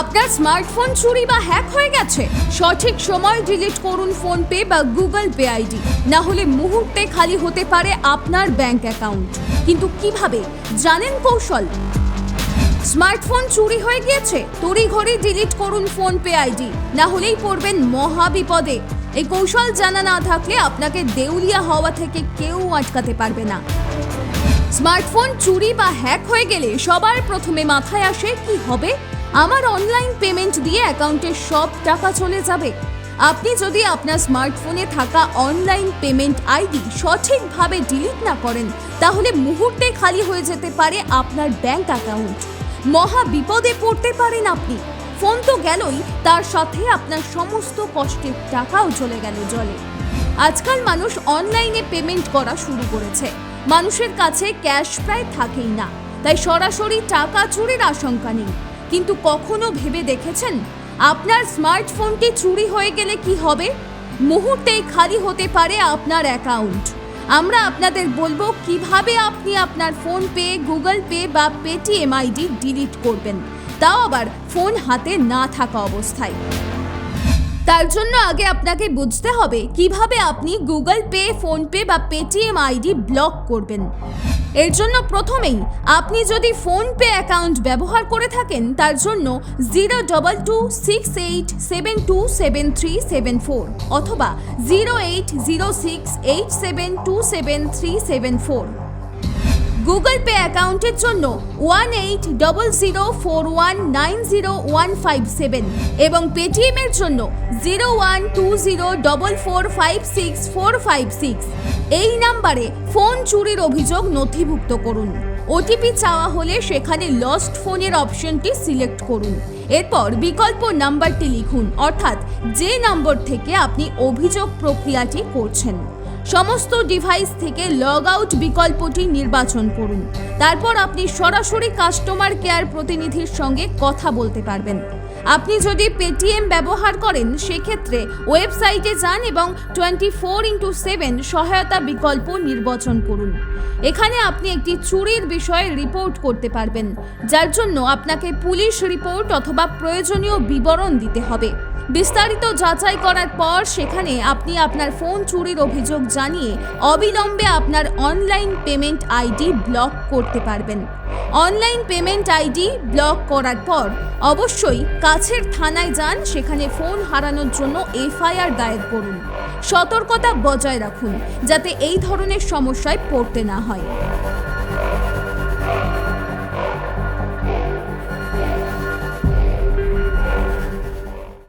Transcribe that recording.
আপনার স্মার্টফোন চুরি বা হ্যাক হয়ে গেছে? সঠিক সময় ডিলিট করুন ফোন পে বা গুগল পে আইডি। না হলে মুহূর্তে খালি হতে পারে আপনার ব্যাংক অ্যাকাউন্ট কিন্তু কীভাবে? জানেন কৌশল? স্মার্টফোন চুরি হয়ে গিয়েছে? তড়িঘড়ি ডিলিট করুন ফোন পে আইডি। না হলেই পড়বেন মহা বিপদে। এই কৌশল জানা না থাকলে আপনাকে দেউলিয়া হওয়া থেকে কেউ আটকাতে পারবে না। স্মার্টফোন চুরি বা হ্যাক হয়ে গেলে সবার প্রথমে মাথায় আসে, কি হবে? আমার অনলাইন পেমেন্ট দিয়ে অ্যাকাউন্টের সব টাকা চলে যাবে। আপনি যদি আপনার স্মার্টফোনে থাকা অনলাইন পেমেন্ট আইডি সঠিকভাবে ডিলিট না করেন, তাহলে মুহূর্তে খালি হয়ে যেতে পারে আপনার ব্যাংক অ্যাকাউন্ট মহা বিপদে পড়তে পারেন আপনি। ফোন তো গেলই, তার সাথে আপনার সমস্ত কষ্টের টাকাও চলে গেল জলে। আজকাল মানুষ অনলাইনে পেমেন্ট করা শুরু করেছে। মানুষের কাছে ক্যাশ প্রায় থাকেই না। তাই সরাসরি টাকা চুরির আশঙ্কা নেই। কিন্তু কখনো ভেবে দেখেছেন? আপনার স্মার্টফোনটি চুরি হয়ে গেলে কি হবে? মুহূর্তেই খালি হতে পারে আপনার অ্যাকাউন্ট। আমরা আপনাদের বলব, কীভাবে আপনি আপনার ফোন পে, গুগল পে বা পেটিএম আইডি ডিলিট করবেন? তাও আবার ফোন হাতে না থাকা অবস্থায়। তার জন্য আগে আপনাকে বুঝতে হবে কীভাবে আপনি গুগল পে, ফোনপে বা পেটিএম আইডি ব্লক করবেন। এর জন্য প্রথমেই আপনি যদি ফোনপে অ্যাকাউন্ট ব্যবহার করে থাকেন, তার জন্য zero double two six eight seven two seven three seven four অথবা zero eight zero six eight seven two seven three seven four. Google Pay অ্যাকাউন্টের জন্য one eight double zero four one nine zero one five seven এবং Paytm এর জন্য zero one two zero double four five six four five six এই নাম্বারে phone চুরির অভিযোগ নথিভুক্ত করুন। ওটিপি চাওয়া হলে সেখানে লস্ট ফোনের অপশনটি সিলেক্ট করুন। এরপর বিকল্প নাম্বারটি লিখুন, অর্থাৎ যে নম্বর থেকে আপনি অভিযোগ প্রক্রিয়াটি করছেন। সমস্ত ডিভাইস থেকে লগ আউট বিকল্পটি নির্বাচন করুন। তারপর আপনি সরাসরি কাস্টমার কেয়ার প্রতিনিধির সঙ্গে কথা বলতে পারবেন। আপনি যদি পেটিএম ব্যবহার করেন, সেক্ষেত্রে ওয়েবসাইটে যান এবং টোয়েন্টি ফোর ইন্টু সেভেন সহায়তা বিকল্প নির্বাচন করুন। এখানে আপনি একটি চুরির বিষয়ে রিপোর্ট করতে পারবেন, যার জন্য আপনাকে পুলিশ রিপোর্ট অথবা প্রয়োজনীয় বিবরণ দিতে হবে। বিস্তারিত যাচাই করার পর সেখানে আপনি আপনার ফোন চুরির অভিযোগ জানিয়ে অবিলম্বে আপনার অনলাইন পেমেন্ট আইডি ব্লক করতে পারবেন। অনলাইন পেমেন্ট আইডি ব্লক করার পর অবশ্যই কাছের থানায় যান, সেখানে ফোন হারানোর জন্য এফআইআর দায়ের করুন। সতর্কতা বজায় রাখুন, যাতে এই ধরনের সমস্যায় পড়তে না হয়।